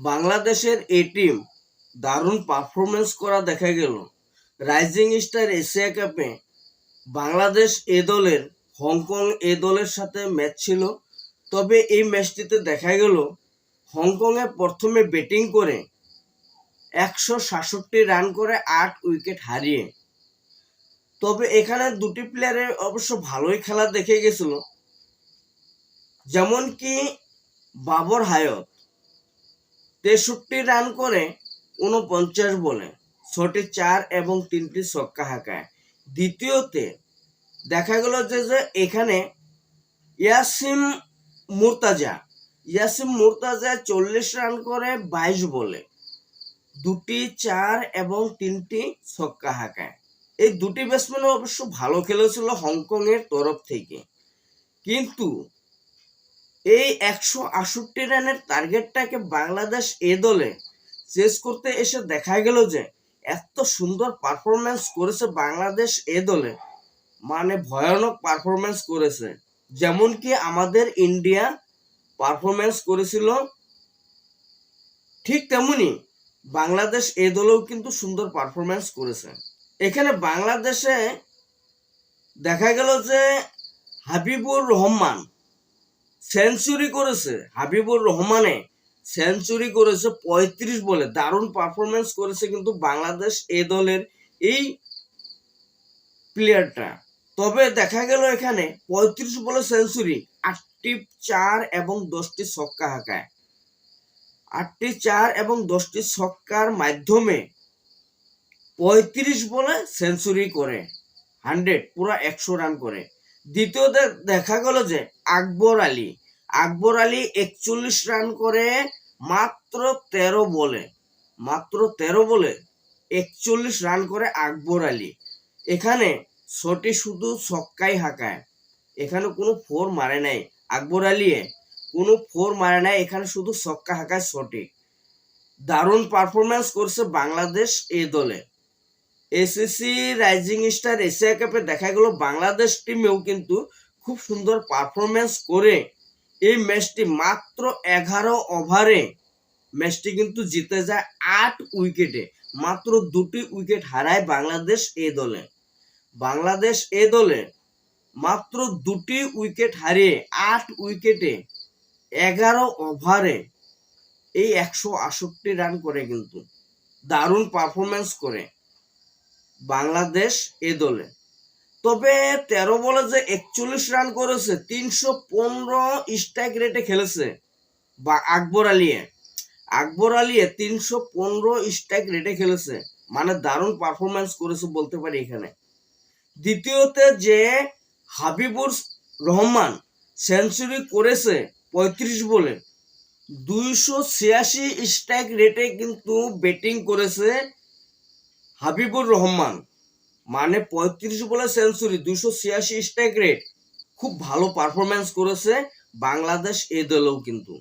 বাংলাদেশের এই টিম দারুণ পারফরমেন্স করা দেখা গেল। রাইজিং স্টার এশিয়া কাপে বাংলাদেশ এ দলের, হংকং এ দলের সাথে ম্যাচ ছিল। তবে এই ম্যাচটিতে দেখা গেল হংকংয়ে প্রথমে ব্যাটিং করে একশো সাতষট্টি রান করে আট উইকেট হারিয়ে। তবে এখানে দুটি প্লেয়ারের অবশ্য ভালোই খেলা দেখে গেছিল। যেমন কি বাবর হায়ত। তেষট্টি রান করে উনপঞ্চাশ বলে, ছটি চার এবং তিনটি ছক্কা হাঁকায়। দ্বিতীয়তে দেখা গেল যে যে এখানে ইয়াসিম মুরতাজা ইয়াসিম মুরতাজা চল্লিশ রান করে বাইশ বলে, দুটি চার এবং তিনটি ছক্কা হাঁকায়। এই দুটি ব্যাটসম্যান অবশ্য ভালো খেলেছিল হংকংয়ের তরফ থেকে। কিন্তু এই একশো আষট্টি রানের টার্গেটটাকে বাংলাদেশ এ দলে চেস করতে এসে দেখা গেল যে, এত সুন্দর পারফরমেন্স করেছে বাংলাদেশ এ দলে। মানে ভয়ানক পারফরমেন্স করেছে। যেমন কি আমাদের ইন্ডিয়া পারফরমেন্স করেছিল ঠিক তেমনি বাংলাদেশ এ দলেও কিন্তু সুন্দর পারফরমেন্স করেছে। এখানে বাংলাদেশে দেখা গেল যে হাবিবুর রহমান সেঞ্চুরি করেছে হাবিবুর রহমানে, সেঞ্চুরি করেছে পঁয়ত্রিশ বলে। দারুণ পারফরমেন্স করেছে কিন্তু বাংলাদেশ এ দলের এই প্লেয়ারটা তবে দেখা গেল এখানে পঁয়ত্রিশ বলে সেঞ্চুরি, আটটি চার এবং দশটি ছক্কা হাঁকায়। আটটি চার এবং দশটি ছক্কার মাধ্যমে পঁয়ত্রিশ বলে সেঞ্চুরি করে, হান্ড্রেড, পুরো একশো রান করে। দ্বিতীয়তে দেখা গেল যে আকবর আলী আকবর আলী একচল্লিশ রান করে মাত্র তেরো বলে, মাত্র তেরো বলে একচল্লিশ রান করে আকবর আলী। এখানে ছটি শুধু ছক্কাই হাঁকায়, এখানে কোনো ফোর মারে নাই। আকবর আলিয়ে কোনো ফোর মারে নাই, এখানে শুধু ছক্কা হাঁকায় ছটি দারুণ পারফরমেন্স করছে বাংলাদেশ এ দলে। এসএসসি রাইজিং স্টার এশিয়া কাপে দেখা গেল বাংলাদেশ টিমেও কিন্তু খুব সুন্দর পারফরমেন্স করে এই ম্যাচটি মাত্র এগারো ওভারে, ম্যাচটি কিন্তু জিতে যায় আট উইকেটে। মাত্র দুটি উইকেট হারায় বাংলাদেশ এ দলে। বাংলাদেশ এ দলে মাত্র দুটি উইকেট হারিয়ে আট উইকেটে এগারো ওভারে এই একশো আষট্টি রান করে কিন্তু। দারুণ পারফরমেন্স করে বাংলাদেশ এ দলে। তবে তেরো বলে যে একচল্লিশ রান করেছে, তিনশো পনেরো স্ট্রাইক রেটে খেলেছে বা আকবর আলিয়ে। আকবর আলিয়ে তিনশো পনেরো স্ট্রাইক রেটে খেলেছে মানে দারুণ পারফরমেন্স করেছে বলতে পারি এখানে। দ্বিতীয়তে যে হাবিবুর রহমান সেঞ্চুরি করেছে পঁয়ত্রিশ বলে, দুইশো ছিয়াশি স্ট্রাইক রেটে কিন্তু ব্যাটিং করেছে হাবিবুর রহমান। মানে পঁয়ত্রিশ বলে সেঞ্চুরি, দুশো ছিয়াশি স্ট্রাইক রেট খুব ভালো পারফরমেন্স করেছে বাংলাদেশ এ দলেও কিন্তু।